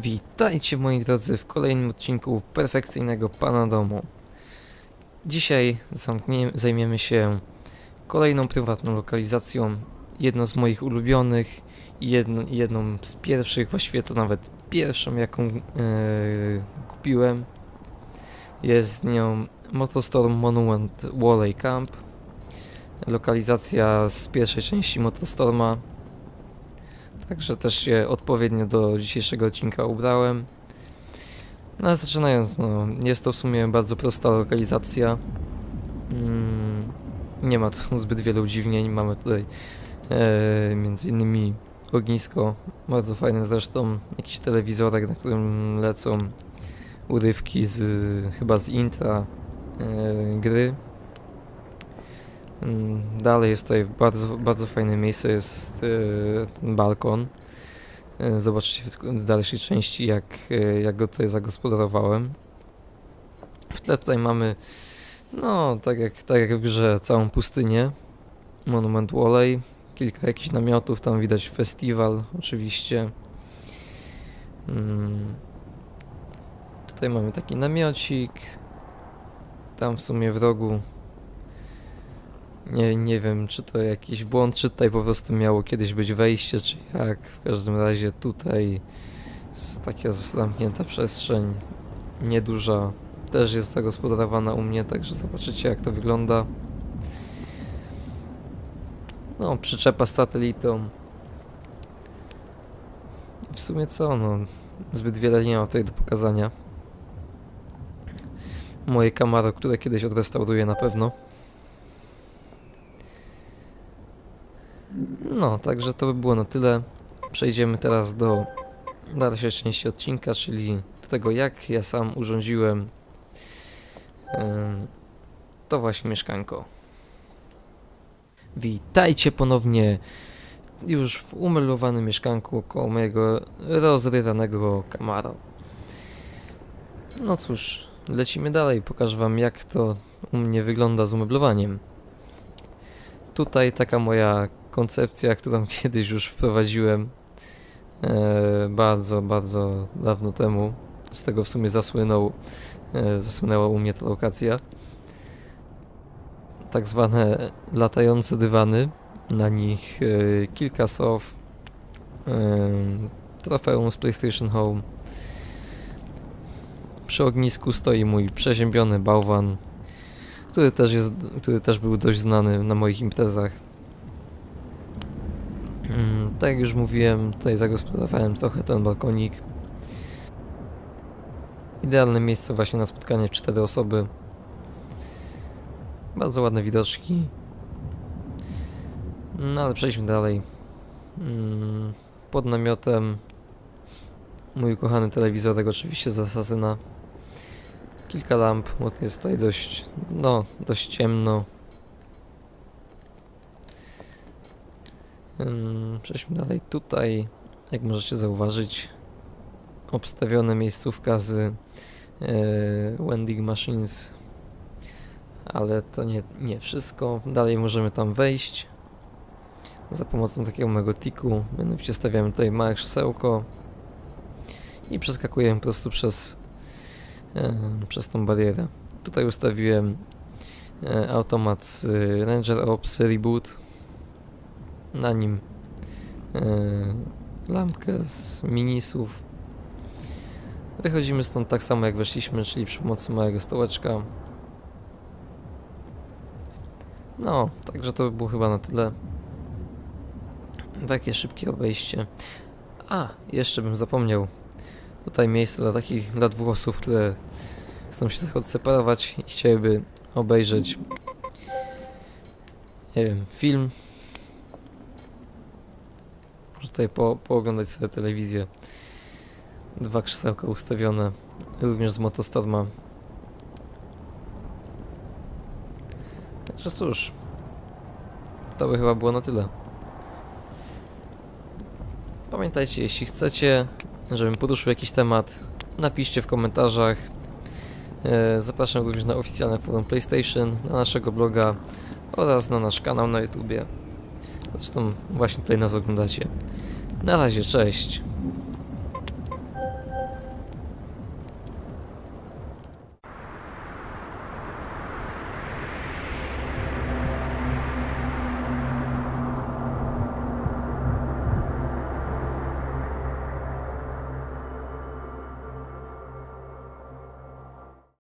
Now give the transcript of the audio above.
Witajcie moi drodzy w kolejnym odcinku perfekcyjnego Pana Domu. Dzisiaj zajmiemy się kolejną prywatną lokalizacją, jedną z moich ulubionych i jedno, jedną z pierwszych, właściwie to nawet pierwszą jaką e, kupiłem. Jest nią Motostorm Monument Walley Camp. Lokalizacja z pierwszej części Motostorma. Także też się odpowiednio do dzisiejszego odcinka ubrałem. No ale zaczynając, no, jest to w sumie bardzo prosta lokalizacja. Mm, nie ma tu zbyt wielu udziwnień. Mamy tutaj e, między innymi ognisko, bardzo fajne zresztą, jakiś telewizorek, na którym lecą urywki z, chyba z intra e, gry. Mm, Dalej jest tutaj bardzo, bardzo fajne miejsce, jest e, ten balkon. E, Zobaczcie w, dalszej części, jak, e, jak go tutaj zagospodarowałem. W tle tutaj mamy, no, tak jak, tak jak w grze, całą pustynię. Monument Walley, kilka jakichś namiotów, tam widać festiwal oczywiście. Mm. Tutaj mamy taki namiocik. Tam w sumie w rogu nie, nie wiem, czy to jakiś błąd, czy tutaj po prostu miało kiedyś być wejście, czy jak. W każdym razie tutaj jest taka zamknięta przestrzeń, nieduża. Też jest zagospodarowana u mnie, także zobaczycie jak to wygląda. No, przyczepa z satelitą. W sumie co, no, zbyt wiele nie ma tutaj do pokazania. Moje Camaro, które kiedyś odrestauruję na pewno. No, także to by było na tyle. Przejdziemy teraz do dalszej części odcinka, czyli do tego, jak ja sam urządziłem em, to właśnie mieszkanko. Witajcie ponownie już w umelowanym mieszkanku koło mojego rozrywanego Camaro. No cóż, lecimy dalej. Pokażę wam, jak to u mnie wygląda z umeblowaniem. Tutaj taka moja koncepcja, którą kiedyś już wprowadziłem e, bardzo, bardzo dawno temu. Z tego w sumie zasłynął, e, zasłynęła u mnie ta lokacja. Tak zwane latające dywany. Na nich e, kilka sof, trofeum z PlayStation Home. Przy ognisku stoi mój przeziębiony bałwan, który też, jest, który też był dość znany na moich imprezach. Tak jak już mówiłem, tutaj zagospodarowałem trochę ten balkonik. Idealne miejsce właśnie na spotkanie w cztery osoby. Bardzo ładne widoczki. No ale przejdźmy dalej. Mm, Pod namiotem mój ukochany telewizorek oczywiście z Asasyna. Kilka lamp, bo jest tutaj dość, no, dość ciemno. Przejdźmy dalej. Tutaj, jak możecie zauważyć, obstawiona miejscówka z e, Wending Machines. Ale to nie, nie wszystko. Dalej możemy tam wejść. Za pomocą takiego mego tiku. Mianowicie stawiamy tutaj małe krzesełko i przeskakujemy po prostu przez, e, przez tą barierę. Tutaj ustawiłem e, automat z e, Ranger Ops Reboot na nim e, lampkę z minisów. Wychodzimy stąd tak samo jak weszliśmy, czyli przy pomocy małego stołeczka. No, także to by było chyba na tyle. Takie szybkie obejście. A, jeszcze bym zapomniał. Tutaj miejsce dla takich, dla dwóch osób, które chcą się trochę odseparować i chciałyby obejrzeć, nie wiem, film może tutaj po, pooglądać sobie telewizję. Dwa krzesełka ustawione, również z Motostorma. Także cóż, to by chyba było na tyle. Pamiętajcie, jeśli chcecie, żebym poruszył jakiś temat, napiszcie w komentarzach. E, Zapraszam również na oficjalne forum PlayStation, na naszego bloga oraz na nasz kanał na YouTubie. Zresztą właśnie tutaj nas oglądacie. Na razie, cześć.